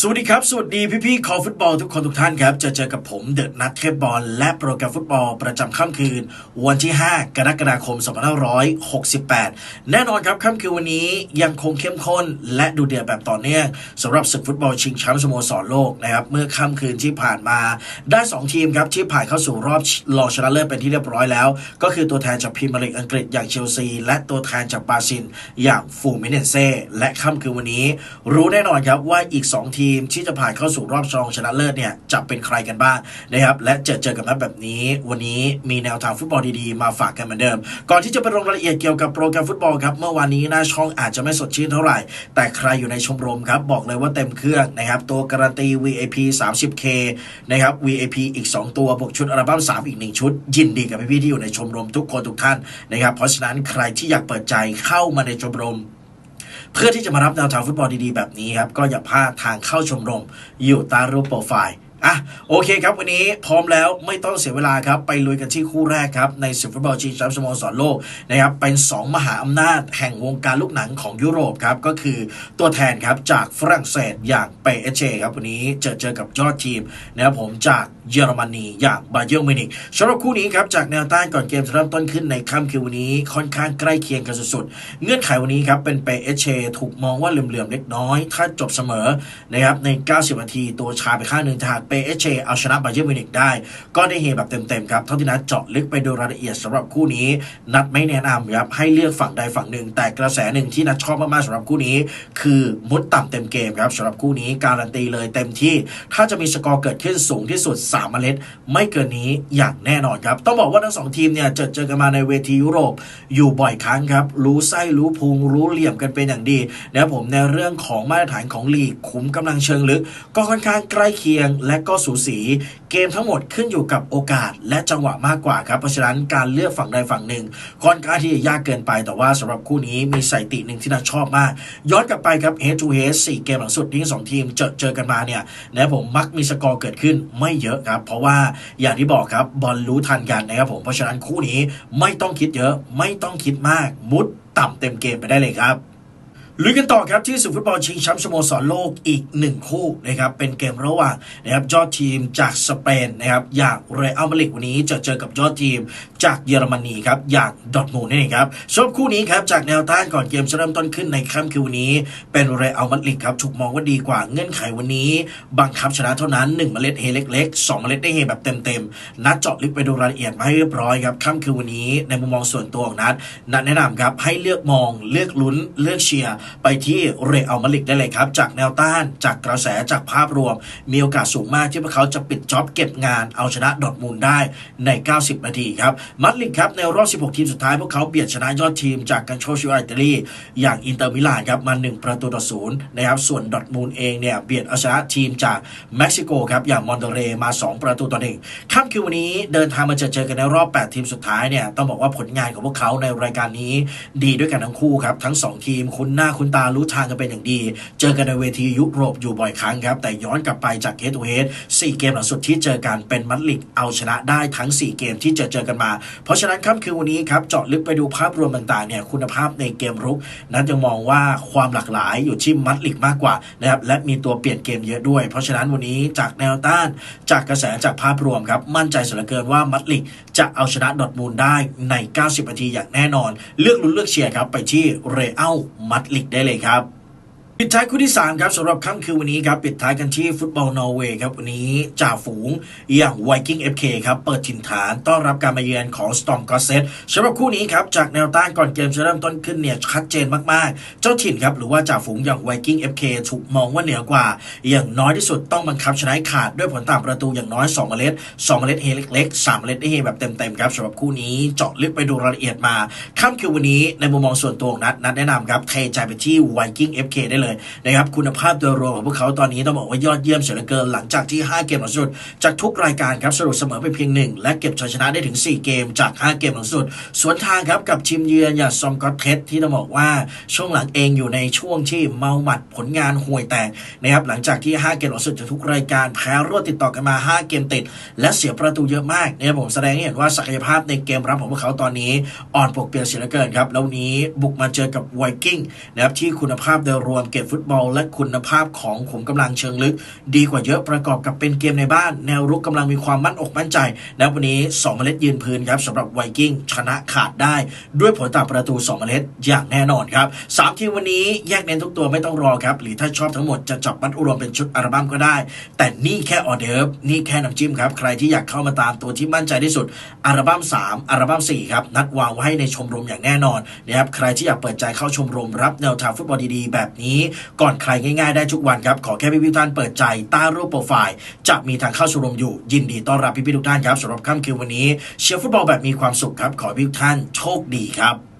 สวัสดีครับ สวัสดีพี่ๆคอฟุตบอลทุกคนทุกท่านครับ จะเจอกับผมเดอะนัทเทปบอลและโปรแกรมฟุตบอลประจำค่ำคืน วันที่ 5 กรกฎาคม 2568 แน่นอนครับค่ำคืนวันนี้ยังคงเข้มข้นและดูเดือดแบบต่อเนื่องสำหรับศึกฟุตบอลชิงแชมป์สโมสรโลกนะครับเมื่อค่ำคืนที่ผ่านมาได้ 2 ทีมครับที่ผ่านเข้าสู่รอบรองชนะเลิศเป็นที่เรียบร้อยแล้ว ก็คือตัวแทนจากพรีเมียร์ลีกอังกฤษอย่างเชลซีและตัวแทนจากบราซิลอย่างฟูมิเนเซ่และค่ำคืนวันนี้ รู้แน่นอนครับว่าอีก 2 ทีมที่จะผ่านเข้าสู่รอบรองชนะเลิศเนี่ยจะเป็นใครกันบ้างนะครับและเจอเจอกันมาแบบนี้ วันนี้มีแนวทางฟุตบอลดีๆมาฝากกันเหมือนเดิม ก่อนที่จะไปลงรายละเอียดเกี่ยวกับโปรแกรมฟุตบอลครับเมื่อวานนี้หน้าช่องอาจจะไม่สดชื่นเท่าไหร่ แต่ใครอยู่ในชมรมครับบอกเลยว่าเต็มเครื่องนะครับตัวการันตี VIP 30K นะครับ VIP อีก 2 ตัวบวกชุดอัลบั้ม3 อีก 1 ชุด ยินดีกับพี่ๆที่อยู่ในชมรมทุกคนทุกท่านนะครับเพราะฉะนั้นใครที่อยากเปิดใจเข้ามาในชมรม เพื่อที่จะมารับแนวทางฟุตบอลดีๆแบบนี้ครับ ก็อย่าพลาดทางเข้าชมรมอยู่ใต้รูปโปรไฟล์ อะโอเคครับวันนี้พร้อมแล้วไม่ต้องเสียเวลาครับไปลุยกันที่คู่แรกครับในศึกฟุตบอลชิงแชมป์สโมสรโลกนะครับเป็น 2 มหาอำนาจแห่งวงการลูกหนังของยุโรปครับก็คือตัวแทนครับจากฝรั่งเศสอย่างเปเอเชครับวันนี้เจอเจอกับยอดทีมนะครับผมจากเยอรมนีอย่างบาเยิร์นมิวนิกสำหรับคู่นี้ครับจากแนวต้านก่อนเกมจะเริ่มต้นขึ้นในค่ำคืนวันนี้ค่อนข้างใกล้เคียงกันสุดๆเงื่อนไขวันนี้ครับเป็นเปเอเชถูกมองว่าเหลื่อมๆเล็กน้อย ถ้าจบเสมอนะครับใน 90นาทีตัวชาไปข้างหนึ่งทางเปเอเชเอาชนะบาเยิร์มิวนิกได้ ก็ได้เฮแบบเต็มๆครับเท่าที่นัดเจาะลึกไปดูรายละเอียดสำหรับคู่นี้ นัดไม่แนะนำครับให้เลือกฝั่งใดฝั่งหนึ่ง แต่กระแสหนึ่งที่นัดชอบมากๆสำหรับคู่นี้ คือมุดต่ำเต็มเกมครับสำหรับคู่นี้การันตีเลยเต็มที่ ถ้าจะมีสกอร์เกิดขึ้นสูงที่สุด3เมล็ด ไม่เกินนี้อย่างแน่นอนครับต้องบอกว่าทั้งสองทีมเนี่ยเจอเจอกันมาในเวทียุโรปอยู่บ่อยครั้งครับรู้ไส้รู้พุงรู้เหลี่ยมกันเป็นอย่างดีนะผมในเรื่องของมาตรฐานของลีกขุมกำลังเชิงลึก ก็ค่อนข้างใกล้เคียงและก็สูสี เกมทั้งหมดขึ้นอยู่กับโอกาสและจังหวะมากกว่าครับ เพราะฉะนั้นการเลือกฝั่งใดฝั่งหนึ่งค่อนข้างที่จะยากเกินไปแต่ว่าสำหรับคู่นี้มีสถิติหนึ่งที่น่าชอบมาก ย้อนกลับไปครับ head to head 4เกมหลังสุดที่สองทีมเจอเจอกันมาเนี่ยนะผมมักมีสกอร์เกิดขึ้นไม่เยอะครับเพราะว่าอย่างที่บอกครับบอลรู้ทันกันนะครับผมเพราะฉะนั้นคู่นี้ไม่ต้องคิดเยอะไม่ต้องคิดมากมุดต่ำเต็มเกมไปได้เลยครับ ลุยกันต่อครับที่ศึกฟุตบอลชิงแชมป์สโมสรโลกอีกหนึ่งคู่นะครับเป็นเกมระหว่างนะครับยอดทีมจากสเปนนะครับอย่างเรอัลมาดริดวันนี้จะเจอกับยอดทีมจากเยอรมนีครับอย่างดอร์ทมูลนั่เองครับสำหรับคู่นี้ครับจากแนวต้านก่อนเกมจะเริ่มต้นขึ้นในค่ำคืนวันนี้ เป็นเรอัลมาดริดครับถูกมองว่าดีกว่าเงื่อนไขวันนี้บังคับชนะเท่านั้น1เมล็ดเฮเล็กๆ2เมล็ดได้เฮแบบเต็มๆนัดเจาะลึกไปดูรายละเอียดมาให้เรียบร้อยครับค่ำคืนวันนี้ในมุมมองส่วนตัวของนัดนัดแนะนำครับให้เลือกมองเลือกลุ้นเลือกเชียร์ไปที่เรอัลมาดริดได้เลยครับ จากแนวต้านจากกระแสจากภาพรวม มีโอกาสสูงมากที่พวกเขาจะปิดจ็อบเก็บงานเอาชนะดอทมูลได้ใน 90 นาทีครับมาดริดครับในรอบ 16 ทีมสุดท้ายพวกเขาเบียดชนะยอดทีมจากกันโชชิวอิตาลีอย่างอินเตอร์มิลานครับมา 1 ประตูต่อศูนย์นะครับส่วนดอทมูลเองเนี่ยเบียดเอาชนะทีมจากเม็กซิโกครับอย่างมอนเตเรมา 2 ประตูต่อหนึ่งค่ำคืนวันนี้เดินทางมาเจอเจอกันในรอบ 8 ทีมสุดท้ายเนี่ยต้องบอกว่าผลงานของพวกเขาในรายการนี้ดีด้วยกันทั้งคู่ครับทั้ง 2 ทีมคุ้นหน้าคุ้นตารู้ทางกันเป็นอย่างดี เจอกันในเวทียุโรปอยู่บ่อยครั้งครับ แต่ย้อนกลับไปจากเฮดทูเฮด4เกมหลังสุดที่เจอกันเป็นมัดลิกเอาชนะได้ทั้ง 4 เกมที่เจอเจอกันมา เพราะฉะนั้นค่ำคืนวันนี้ครับเจาะลึกไปดูภาพรวมต่างๆเนี่ยคุณภาพในเกมรุก นั้นยังมองว่าความหลากหลายอยู่ที่มัดลิกมากกว่านะครับและมีตัวเปลี่ยนเกมเยอะด้วย เพราะฉะนั้นวันนี้จากแนวต้าน จากกระแสจากภาพรวมครับมั่นใจสุดเหลือเกินว่ามัดลิกจะเอาชนะดอทมูลได้ใน 90 นาทีอย่างแน่นอน เลือกลุ้นเลือกเชียร์ครับไปที่เรอัลมัดลิกได้เลยครับ ปิดท้ายคู่ที่ 3 ครับสำหรับค่ำคืนวันนี้ครับ ปิดท้ายกันที่ฟุตบอลนอร์เวย์ครับ วันนี้จ่าฝูงอย่างไวกิ้ง FK ครับ เปิดถิ่นฐานต้อนรับการมาเยือนของสตอมกอเซตสำหรับคู่นี้ครับ จากแนวต้านก่อนเกมจะเริ่มต้นขึ้นเนี่ยชัดเจนมากๆ เจ้าถิ่นครับ หรือว่าจ่าฝูงอย่างไวกิ้ง FK ถูกมองว่าเหนือกว่า อย่างน้อยที่สุดต้องบังคับชนะขาดด้วยผลต่างประตูอย่างน้อย2เมล็ด2เมล็ดเฮเล็กๆ3เมล็ดได้เฮแบบเต็มๆครับสำหรับคู่นี้เจาะลึกไปดูรายละเอียดมาค่ำคืนวันนี้ในมุมมองส่วนตัวของนัดนัดแนะนำครับเทใจไปที่ไวกิ้ง FK ได้เลยนะครับคุณภาพโดยรวมของพวกเขาตอนนี้ต้องบอกว่ายอดเยี่ยมเสียเหลือเกินหลังจากที่ 5 เกมหลังสุด จากทุกรายการครับสรุปเสมอไปเพียงหนึ่งและเก็บชัยชนะได้ถึง 4 เกมจาก 5 เกมหลังสุด สวนทางครับกับทีมเยือนอย่างซอมกอตเทสที่ต้องบอกว่าช่วงหลังเองอยู่ในช่วงที่เมาหมัดผลงานห่วยแตกนะครับหลังจากที่ 5 เกมหลังสุดจากทุกรายการแพ้รวดติดต่อกันมา 5 เกมติด และเสียประตูเยอะมากนะครับผมแสดงให้เห็นว่าศักยภาพในเกมรับของพวกเขาตอนนี้ อ่อนปกเปลี่ยนเสียเหลือเกินครับแล้วนนี้บุกมาเจอกับไวกิ้งนะครับที่คุณภาพโดยรวมเกตฟุตบอล และคุณภาพของขุมกำลังเชิงลึก ดีกว่าเยอะประกอบกับเป็นเกมในบ้าน แนวรุกกำลังมีความมั่นอกมั่นใจ และวันนี้ 2 เมล็ดยืนพื้นครับสำหรับไวกิ้งชนะขาดได้ ด้วยผลต่างประตู 2 เมล็ดอย่างแน่นอนครับสามทีมวันนี้แยกเน้นทุกตัวไม่ต้องรอครับ หรือถ้าชอบทั้งหมดจะจับมัดอุรวมเป็นชุดอัลบั้มก็ได้ แต่นี่แค่ออเดิร์ฟนี่แค่น้ำจิ้มครับใครที่อยากเข้ามาตามตัวที่มั่นใจที่สุดอัลบั้ม3อัลบั้ม4ครับนัดวางไว้ให้ในชมรมอย่างแน่นอนนะครับใครที่อยากเปิดใจเข้าชมรมรับแนวทางฟุตบอลดีๆ แบบนี้ก่อนใครง่ายๆได้ทุกวันครับ ขอแค่พี่พี่ๆทุกท่านเปิดใจใต้รูปโปรไฟล์ จะมีทางเข้าชมรมอยู่ ยินดีต้อนรับพี่พี่ๆทุกท่านครับสำหรับค่ำคืนวันนี้ เชียร์ฟุตบอลแบบมีความสุขครับ ขอพี่ทุกท่านโชคดีครับ